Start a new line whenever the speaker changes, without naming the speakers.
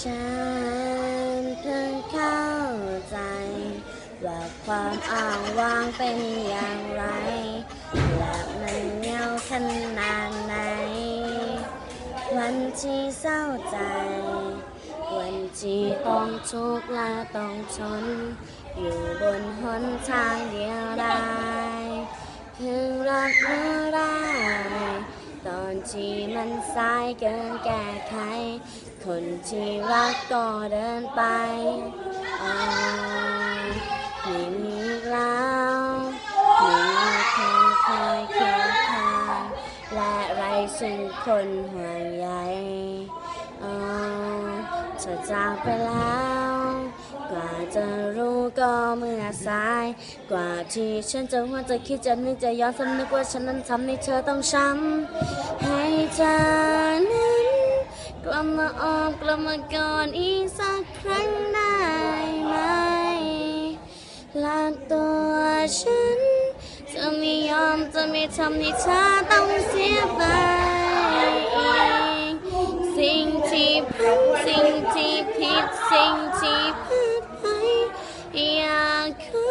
ฉันเพิ่งเข้าใจ ว่าความอ้างว้างเป็นอย่างไร และมันเหงาขนาดไหน วันที่เศร้าใจ วันที่ต้องทุกข์และต้องทนอยู่บนหนทางเดียวดายคือรักเมื่อไร ที่มันสายเกินแก้ไข คนที่รักก็เดินไปไม่มีแล้วไม่มีคนคอยเคียงข้างและไรซึ่งคนห่วงใยเออเธอจากไปแล้ว ก็เมื่อสาย กว่าที่ฉันจะหัวจะคิดจะนึกจะย้อนสำนึกว่าฉันนั้นทำให้เธอต้องช้ำให้เธอนั้นกลับมาอ้อมกลับมาก่อนอีกสักครั้งได้ไหมลากตัวฉันจะไม่ยอมจะไม่ทำให้เธอต้องเสียไปสิ่งที่สิ่งที่ผิดสิ่ง like